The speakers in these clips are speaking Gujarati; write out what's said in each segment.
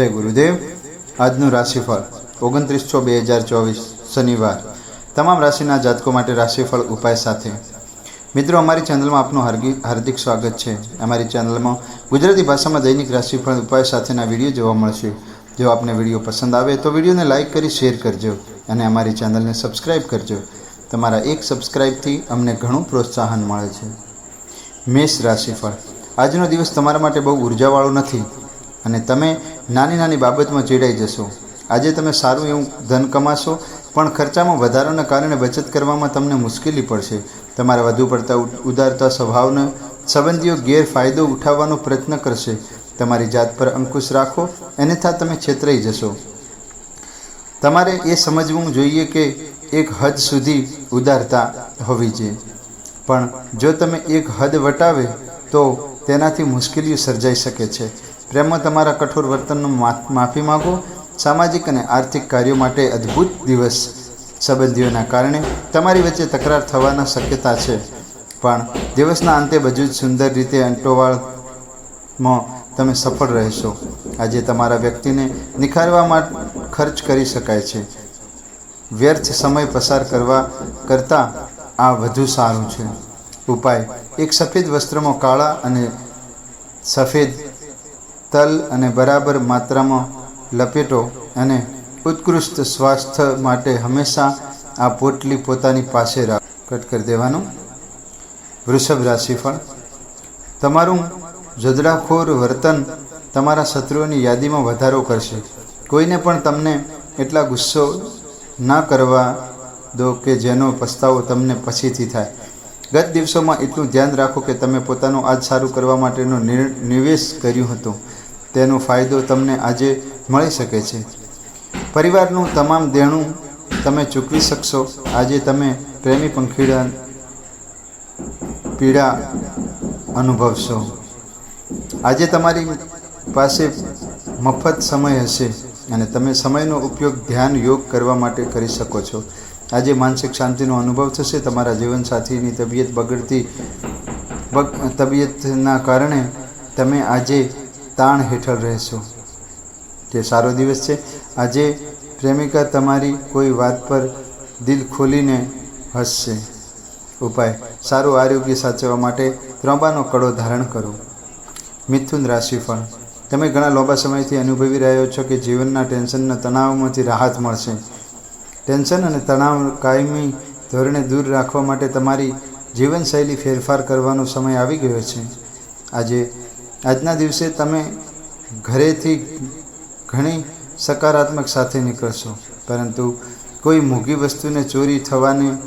જય ગુરુદેવ. આજનું રાશિફળ ઓગણત્રીસ છ બે હજાર ચોવીસ શનિવાર. તમામ રાશિના જાતકો માટે રાશિફળ ઉપાય સાથે. મિત્રો, અમારી ચેનલમાં આપનું હાર્દિક હાર્દિક સ્વાગત છે. અમારી ચેનલમાં ગુજરાતી ભાષામાં દૈનિક રાશિફળ ઉપાય સાથેના વીડિયો જોવા મળશે. જો આપને વીડિયો પસંદ આવે તો વિડીયોને લાઇક કરી શેર કરજો અને અમારી ચેનલને સબસ્ક્રાઇબ કરજો. તમારા એક સબસ્ક્રાઇબથી અમને ઘણું પ્રોત્સાહન મળે છે. મેષ રાશિફળ. આજનો દિવસ તમારા માટે બહુ ઉર્જાવાળો નથી. અને તમે નાની નાની બાબતમાં ચીડાઈ જશો. આજે તમે સારું એવું ધન કમાશો, પણ ખર્ચામાં વધારાના કારણે બચત કરવામાં તમને મુશ્કેલી પડશે. તમારા વધુ પડતા ઉદારતા સ્વભાવને સંબંધીઓ ગેરફાયદો ઉઠાવવાનો પ્રયત્ન કરશે. તમારી જાત પર અંકુશ રાખો, અન્યથા તમે છેતરાઈ જશો. તમારે એ સમજવું જોઈએ કે એક હદ સુધી ઉદારતા હોવી જોઈએ પણ જો તમે એક હદ વટાવે, તો તેનાથી મુશ્કેલીઓ સર્જાઈ શકે છે. પ્રેમમાં તમારા કઠોર વર્તનનો માફી માગો. સામાજિક અને આર્થિક કાર્યો માટે અદ્ભુત દિવસ સંબંધીઓના કારણે તમારી વચ્ચે તકરાર થવાના શક્યતા છે. પણ દિવસના અંતે બધું જ સુંદર રીતે અંટોવાળમાં તમે સફળ રહેશો. આજે તમારા વ્યક્તિને નિખારવામાં ખર્ચ કરી શકાય છે. વ્યર્થ સમય પસાર કરવા કરતાં આ વધુ સારું છે. ઉપાય. એક સફેદ વસ્ત્રમાં કાળા અને સફેદ તલ અને બરાબર માત્રામાં લપેટો અને ઉત્કૃષ્ટ સ્વાસ્થ્ય માટે હંમેશા આ પોટલી પોતાની પાસે રાખ. કટ કરી દેવાનું. વૃષભ રાશિફળ. તમારું જદડાખોર વર્તન તમારા શત્રુઓની યાદીમાં વધારો કરશે. કોઈને પણ તમને એટલા ગુસ્સો ના કરવા દો કે જેનો પસ્તાવો તમને પછીથી થાય. ગત દિવસોમાં એટલું ધ્યાન રાખો કે તમે પોતાનું આજ સારું કરવા માટેનો નિવેશ કર્યું હતું. તેનો ફાયદો તમને આજે મળી શકે છે. પરિવારનું તમામ દેણું તમે ચૂકવી શકશો. આજે તમે પ્રેમી પંખીડા પીડા અનુભવશો. આજે તમારી પાસે મફત સમય હશે અને તમે સમયનો ઉપયોગ ધ્યાન યોગ કરવા માટે કરી શકો છો. આજે માનસિક શાંતિનો અનુભવ થશે. તમારા જીવનસાથીની તબિયત બગડતી, બગ, તબિયતના કારણે તમે આજે તાણ હેઠળ રહેશો. તે સારો દિવસ છે. આજે પ્રેમિકા તમારી કોઈ વાત પર દિલ ખોલીને હસશે. ઉપાય, સારું આરોગ્ય સાચવવા માટે ત્રંબાનો કડો ધારણ કરો. મિથુન રાશિફળ. તમે ઘણા લાંબા સમયથી અનુભવી રહ્યો છો કે જીવનના ટેન્શનના તણાવમાંથી રાહત મળશે. ટેન્શન અને તણાવ કાયમી ધોરણે દૂર રાખવા માટે તમારી જીવનશૈલી ફેરફાર કરવાનો સમય આવી ગયો છે. આજે આજના દિવસે તમે ઘરેથી ઘણી સકારાત્મક સાથે નીકળશો. પરંતુ કોઈ મોંઘી વસ્તુને ચોરી થવાને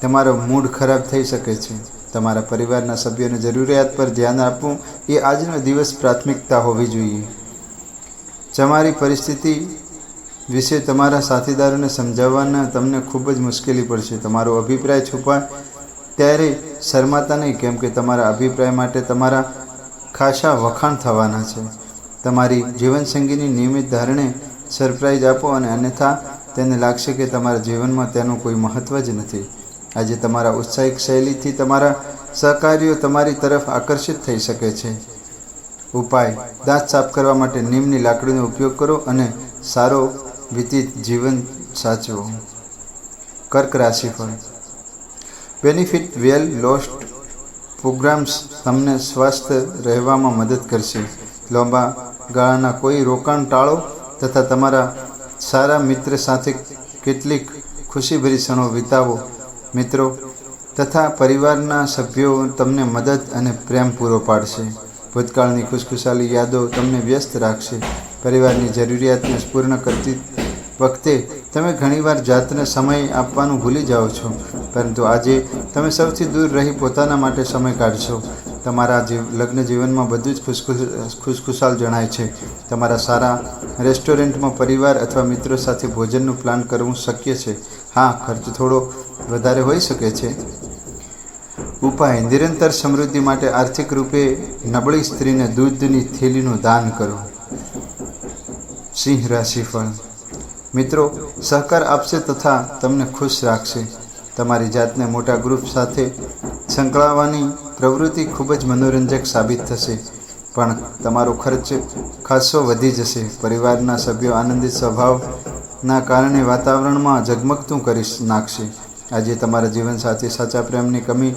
તમારો મૂડ ખરાબ થઈ શકે છે. તમારા પરિવારના સભ્યોને જરૂરિયાત પર ધ્યાન આપવું એ આજનો દિવસ પ્રાથમિકતા હોવી જોઈએ. તમારી પરિસ્થિતિ વિશે તમારા સાથીદારોને સમજાવવાના તમને ખૂબ જ મુશ્કેલી પડશે. તમારો અભિપ્રાય છુપાય ત્યારે શરમાતા નહીં, કેમ કે તમારા અભિપ્રાય માટે તમારા ખાસા વખાણ થવાના છે. તમારી જીવનસંગીની નિયમિત ધારણે સરપ્રાઈઝ આપો અને અન્યથા તેને લાગશે કે તમારા જીવનમાં તેનું કોઈ મહત્ત્વ જ નથી. આજે તમારા ઉત્સાહિક શૈલીથી તમારા સહકારીઓ તમારી તરફ આકર્ષિત થઈ શકે છે. ઉપાય. દાંત સાફ કરવા માટે નીમની લાકડીનો ઉપયોગ કરો અને સારો વ્યતીત જીવન સાચવો. કર્ક રાશિ રાશિફળ બેનિફિટ વેલ લોસ્ટ પ્રોગ્રામ્સ તમને સ્વસ્થ રહેવામાં મદદ કરશે. લાંબા ગાળાના કોઈ રોકાણ ટાળો તથા તમારા સારા મિત્ર સાથે કેટલીક ખુશીભરી ક્ષણો વિતાવો. મિત્રો, તથા પરિવારના સભ્યો તમને મદદ અને પ્રેમ પૂરો પાડશે. ભૂતકાળની ખુશખુશાલી યાદો તમને વ્યસ્ત રાખશે. પરિવારની જરૂરિયાતને પૂર્ણ કરતી વખતે તમે ઘણીવાર જાતને સમય આપવાનું ભૂલી જાઓ છો. પરંતુ આજે તમે સૌથી દૂર રહી પોતાના માટે સમય કાઢશો. તમારા જીવ, લગ્ન જીવનમાં બધું જ ખુશખુશ, ખુશખુશાલ જણાય છે. તમારા સારા રેસ્ટોરન્ટમાં પરિવાર અથવા મિત્રો સાથે ભોજનનું પ્લાન કરવું શક્ય છે. હા, ખર્ચ થોડો વધારે હોઈ શકે છે. ઉપાય. નિરંતર સમૃદ્ધિ માટે આર્થિક રૂપે નબળી સ્ત્રીને દૂધની થેલીનું દાન કરો. સિંહ રાશિફળ મિત્રો, સહકાર આપશે તથા તમને ખુશ રાખશે. તમારી જાતને મોટા ગ્રુપ સાથે સંકળાવવાની પ્રવૃત્તિ ખૂબ જ મનોરંજક સાબિત થશે, પણ તમારો ખર્ચ ખાસો વધી જશે. પરિવારના સભ્યો આનંદિત સ્વભાવના કારણે વાતાવરણમાં ઝગમગતું કરી નાખશે. આજે તમારા જીવનસાથી સાચા પ્રેમની કમી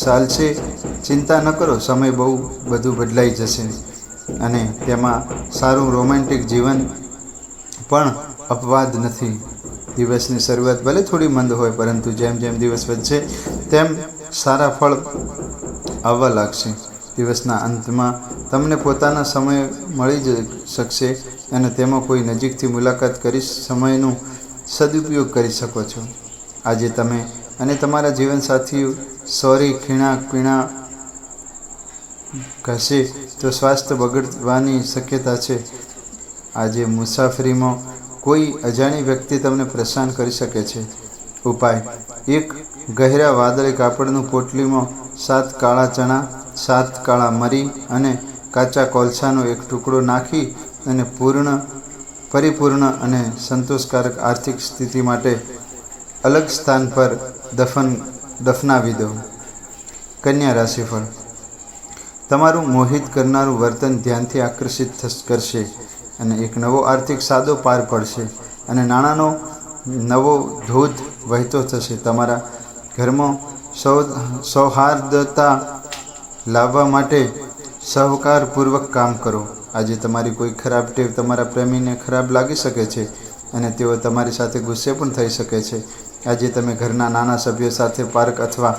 ચાલશે. ચિંતા ન કરો, સમય બહુ બધું બદલાઈ જશે. અને તેમાં સારું રોમેન્ટિક જીવન પણ અપવાદ નથી. દિવસની શરૂઆત ભલે થોડી મંદ હોય, પરંતુ જેમ જેમ દિવસ વધશે, તેમ સારા ફળ આવવા લાગશે. દિવસના અંતમાં તમને પોતાના સમય મળી જ શકશે અને તેમાં કોઈ નજીકથી મુલાકાત કરી સમયનું સદુપયોગ કરી શકો છો. આજે તમે અને તમારા જીવનસાથી સોરી ખીણા પીણા ઘસે તો સ્વાસ્થ્ય બગડવાની શક્યતા છે. આજે મુસાફરીમાં કોઈ અજાણી વ્યક્તિ તમને પરેશાન કરી શકે છે. ઉપાય એક ગહેરા વાદળી કાપડનું પોટલીમાં સાત કાળા ચણા, સાત કાળા મરી અને કાચા કોલસાનો એક ટુકડો નાખી અને પૂર્ણ, પરિપૂર્ણ અને સંતોષકારક આર્થિક સ્થિતિ માટે અલગ સ્થાન પર દફન, દફનાવી દો કન્યા રાશિફળ. તમારું મોહિત કરનારું વર્તન ધ્યાનથી આકર્ષિત કરશે અને એક નવો આર્થિક સાદો પાર પડશે અને નાણાંનો નવો ધોધ વહેતો થશે. તમારા ઘરમાં સૌ, સૌહાર્દતા લાવવા માટે સહકારપૂર્વક કામ કરો. આજે તમારી કોઈ ખરાબ ટેવ તમારા પ્રેમીને ખરાબ લાગી શકે છે અને તેઓ તમારી સાથે ગુસ્સે પણ થઈ શકે છે. આજે તમે ઘરના નાના સભ્યો સાથે પાર્ક અથવા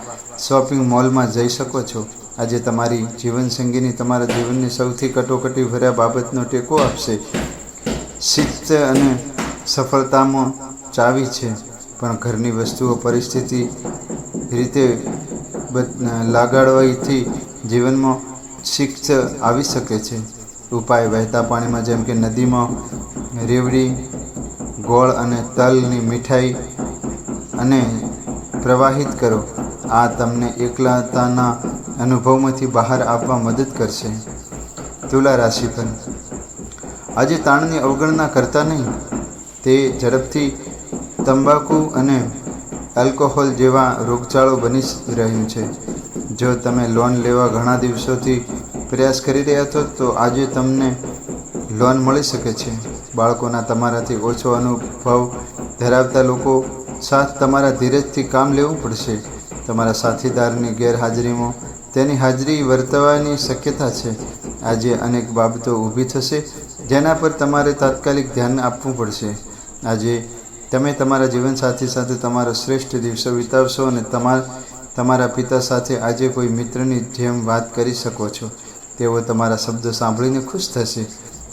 શોપિંગ મોલમાં જઈ શકો છો. આજે તમારી જીવનસંગીની તમારા જીવનની સૌથી કટોકટી ભર્યા બાબતનો ટેકો આપશે. શિસ્ત અને સફળતામાં ચાવી છે, પણ ઘરની વસ્તુઓ પરિસ્થિતિ રીતે લાગાડવાથી જીવનમાં શિક્ષ આવી શકે છે. ઉપાય વહેતા પાણીમાં જેમ કે નદીમાં રેવડી, ગોળ અને તલની મીઠાઈ અને પ્રવાહિત કરો. આ તમને એકલાતાના અનુભવમાંથી બહાર આવવા મદદ કરશે. તુલા રાશિ પર. આજે તાણની અવગણના કરતા નહીં. તે ઝડપથી તંબાકુ અને આલ્કોહોલ જેવા રોગચાળો બની રહ્યું છે. જો તમે લોન લેવા ઘણા દિવસોથી પ્રયાસ કરી રહ્યા છો, તો આજે તમને લોન મળી શકે છે. બાળકોના તમારાથી ઓછો અનુભવ ધરાવતા લોકો સાથ તમારા ધીરજથી કામ લેવું પડશે. તમારા સાથીદારની ગેરહાજરીમાં તેની હાજરી વર્તવાની શક્યતા છે. આજે અનેક બાબતો ઊભી થશે, જેના પર તમારે તાત્કાલિક ધ્યાન આપવું પડશે. આજે તમે તમારા જીવનસાથી સાથે તમારો શ્રેષ્ઠ દિવસો વિતાવશો અને તમારા તમારા પિતા સાથે આજે કોઈ મિત્રની જેમ વાત કરી શકો છો. તેઓ તમારા શબ્દો સાંભળીને ખુશ થશે.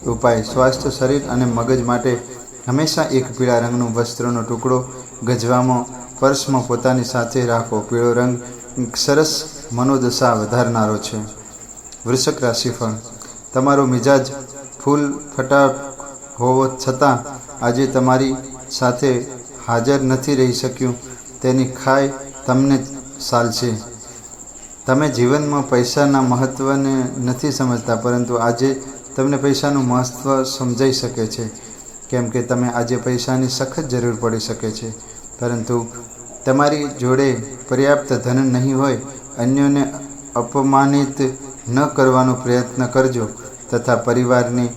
ઉપાય, સ્વાસ્થ્ય, શરીર અને મગજ માટે હંમેશા એક પીળા રંગનું વસ્ત્રનો ટુકડો ગજવામાં, પર્સમાં પોતાની સાથે રાખો. પીળો રંગ સરસ મનોદશા વધારનારો છે. વૃષક રાશિફળ. તમારો મિજાજ ફૂલ ફટાક હોવો છતાં આજે તમારી સાથે હાજર નથી રહી શક્યું. તેની ખાય તમને ચાલશે તમે જીવનમાં પૈસાના મહત્ત્વને નથી સમજતા, પરંતુ આજે તમને પૈસાનું મહત્ત્વ સમજાઈ શકે છે. કેમ કે તમે આજે પૈસાની સખત જરૂર પડી શકે છે. પરંતુ તમારી જોડે પર્યાપ્ત ધન નહીં હોય, અન્યોને અપમાનિત ન કરવાનો પ્રયત્ન કરજો તથા પરિવારની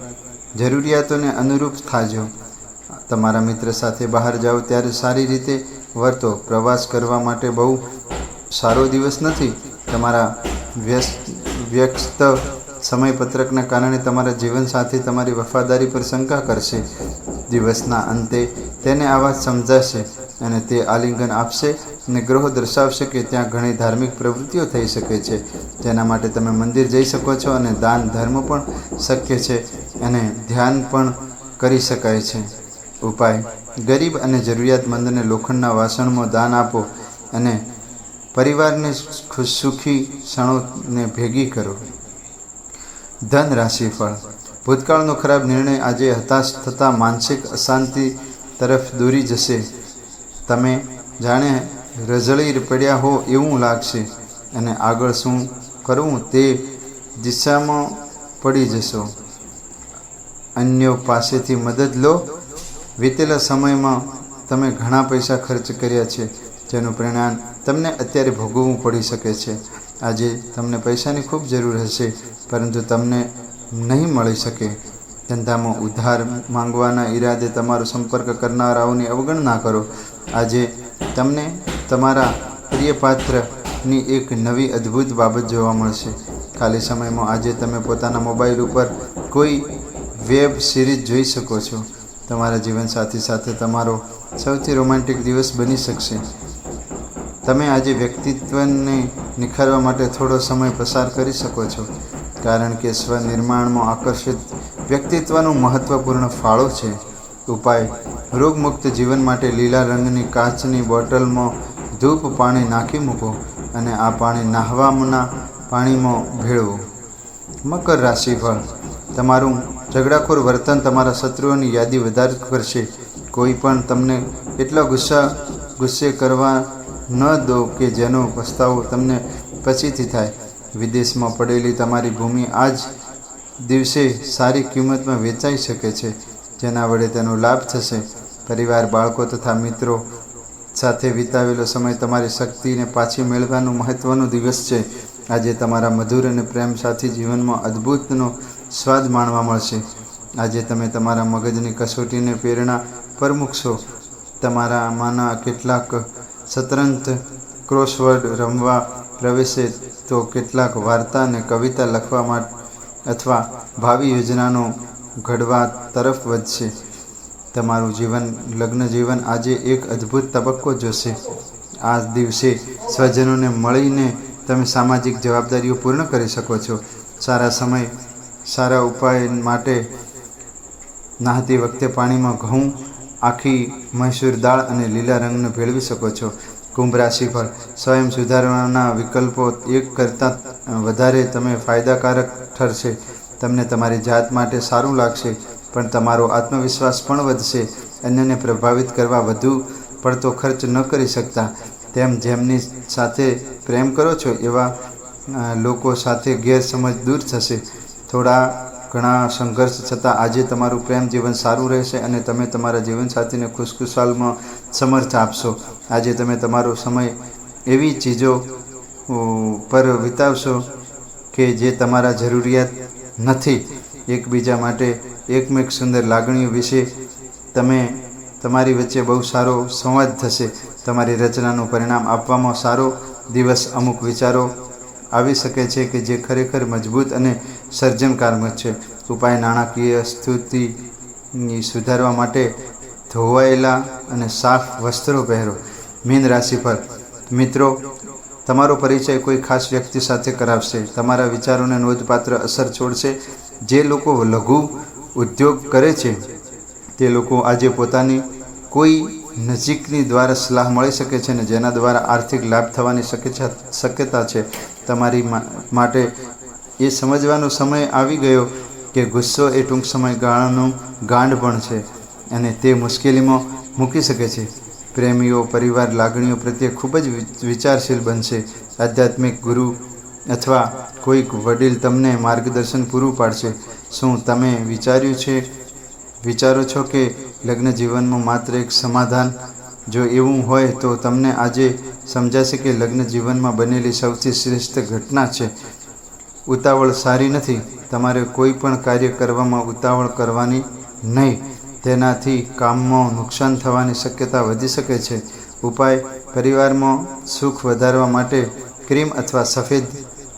જરૂરિયાતોને અનુરૂપ થાજો. તમારા મિત્ર સાથે બહાર જાઓ ત્યારે સારી રીતે વર્તો. પ્રવાસ કરવા માટે બહુ સારો દિવસ નથી. તમારા વ્યસ્ત વ્યસ્ત સમયપત્રકના કારણે તમારા જીવન સાથે તમારી વફાદારી પર શંકા કરશે. દિવસના અંતે તેને આ વાત સમજાશે અને તે આલિંગન આપશે અને ગ્રહો દર્શાવશે કે ત્યાં ઘણી ધાર્મિક પ્રવૃત્તિઓ થઈ શકે છે. જેના માટે તમે મંદિર જઈ શકો છો અને દાન ધર્મ પણ શક્ય છે અને ધ્યાન પણ કરી શકાય છે. ઉપાય. ગરીબ અને જરૂરિયાતમંદને લોખંડના વાસણમાં દાન આપો અને પરિવારને ખુશ સુખી ક્ષણોને ભેગી કરો. ધન રાશિફળ ભૂતકાળનો ખરાબ નિર્ણય આજે હતાશ થતાં માનસિક અશાંતિ તરફ દોરી જશે. તમે જાણે રઝળી પડ્યા હો એવું લાગશે અને આગળ શું કરવું તે દિશામાં પડી જશો. અન્યો પાસેથી મદદ લો. વીતેલા સમયમાં તમે ઘણા પૈસા ખર્ચ કર્યા છે, જેનું પરિણામ તમને અત્યારે ભોગવવું પડી શકે છે. આજે તમને પૈસાની ખૂબ જરૂર હશે, પરંતુ તમને નહીં મળી શકે. ધંધામાં ઉધાર માંગવાના ઈરાદે તમારો સંપર્ક કરનારાઓની અવગણના કરો. આજે તમને તમારા પ્રિય પાત્રની એક નવી અદ્ભુત બાબત જોવા મળશે. ખાલી સમયમાં આજે તમે પોતાના મોબાઈલ ઉપર કોઈ વેબ સિરીઝ જોઈ શકો છો. તમારા જીવનસાથી સાથે તમારો સૌથી રોમાન્ટિક દિવસ બની શકશે. તમે આજે વ્યક્તિત્વને નિખારવા માટે થોડો સમય પસાર કરી શકો છો, કારણ કે સ્વનિર્માણમાં આકર્ષિત વ્યક્તિત્વનું મહત્વપૂર્ણ ફાળો છે. ઉપાય, રોગમુક્ત જીવન માટે લીલા રંગની કાચની બોટલમાં ધૂપ પાણી નાખી મૂકો અને આ પાણી નાહવાના પાણીમાં ભેળવો. મકર રાશિફળ, તમારું ઝઘડાખોર વર્તન તમારા શત્રુઓની યાદી વધારે કરશે. કોઈ પણ તમને એટલા ગુસ્સા, ગુસ્સે કરવા ન દો કે જેનો પસ્તાવો તમને પછીથી થાય. વિદેશમાં પડેલી તમારી ભૂમિ આજ દિવસે સારી કિંમતમાં વેચાઈ શકે છે, જેના વડે તેનો લાભ થશે. પરિવાર, બાળકો તથા મિત્રો સાથે વિતાવેલો સમય તમારી શક્તિને પાછી મેળવવાનું મહત્ત્વનો દિવસ છે. આજે તમારા મધુર અને પ્રેમ સાથી જીવનમાં અદ્ભુતનો સ્વાદ માણવા મળશે. આજે તમે તમારા મગજની કસોટીને પ્રેરણા પર મૂકશો. તમારામાંના કેટલાક સતરંત ક્રોસવર્ડ રમવા પ્રવેશે તો કેટલાક વાર્તા અને કવિતા લખવા અથવા ભાવિ યોજનાનો ઘડવા તરફ વધશે. તમારું જીવન, લગ્ન જીવન આજે એક અદ્ભુત તબક્કો જોશે. આ દિવસે સ્વજનોને મળીને તમે સામાજિક જવાબદારીઓ પૂર્ણ કરી શકો છો. સારા સમય સારા ઉપાય માટે નહાતી વખતે પાણીમાં ઘઉં, આખી મૈસૂર દાળ અને લીલા રંગને ભેળવી શકો છો. કુંભ રાશિફળ સ્વયં સુધારવાના વિકલ્પો એક કરતાં વધારે તમે ફાયદાકારક ઠરશે. તમને તમારી જાત માટે સારું લાગશે, પણ તમારો આત્મવિશ્વાસ પણ વધશે. અન્યને પ્રભાવિત કરવા વધુ પડતો ખર્ચ ન કરી શકતા. તેમ જેમની સાથે પ્રેમ કરો છો, એવા લોકો સાથે ગેરસમજ દૂર થશે. થોડા ઘણા સંઘર્ષ છતાં આજે તમારું પ્રેમ જીવન સારું રહેશે અને તમે તમારા જીવનસાથીને ખુશખુશાલમાં સમર્થ આપશો. આજે તમે તમારો સમય એવી ચીજો પર વિતાવશો કે જે તમારા જરૂરિયાત નથી. એકબીજા માટે એકમેક સુંદર લાગણીઓ વિશે તમે, તમારી વચ્ચે બહુ સારો સંવાદ થશે. તમારી રચનાનું પરિણામ આપવામાં સારો દિવસ અમુક વિચારો આવી શકે છે કે જે ખરેખર મજબૂત અને સર્જનકાત્મક છે. ઉપાય નાણાકીય સ્થિતિની સુધારવા માટે ધોવાયેલા અને સાફ વસ્ત્રો પહેરો. મીન રાશિ પર, મિત્રો, તમારો પરિચય કોઈ ખાસ વ્યક્તિ સાથે કરાવશે. તમારા વિચારોને નોંધપાત્ર અસર છોડશે. જે લોકો લઘુ ઉદ્યોગ કરે છે, તે લોકો આજે પોતાની કોઈ નજીકની દ્વારા સલાહ મળી શકે છે ને જેના દ્વારા આર્થિક લાભ થવાની શક્યતા છે. તમારી માટે એ સમજવાનો સમય આવી ગયો કે ગુસ્સો એ ટૂંક સમયગાળાનું ગાંડ પણ છે અને તે મુશ્કેલીમાં મૂકી શકે છે. પ્રેમીઓ, પરિવાર, લાગણીઓ પ્રત્યે ખૂબ જ વિચારશીલ બનશે. આધ્યાત્મિક ગુરુ અથવા કોઈક વડીલ તમને માર્ગદર્શન પૂરું પાડશે. શું તમે વિચાર્યું છે? વિચારો છો કે લગ્ન જીવનમાં માત્ર એક સમાધાન? જો એવું હોય તો તમને આજે સમજાશે કે લગ્ન જીવનમાં બનેલી સૌથી શ્રેષ્ઠ ઘટના છે. ઉતાવળ સારી નથી. તમારે કોઈ પણ કાર્ય કરવામાં ઉતાવળ કરવાની નહીં. તેનાથી કામમાં નુકસાન થવાની શક્યતા વધી શકે છે. ઉપાય, પરિવારમાં સુખ વધારવા માટે ક્રીમ અથવા સફેદ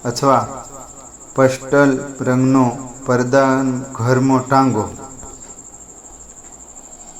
અથવા પસ્ટલ રંગનો પડદા ઘરમાં ટાંગો.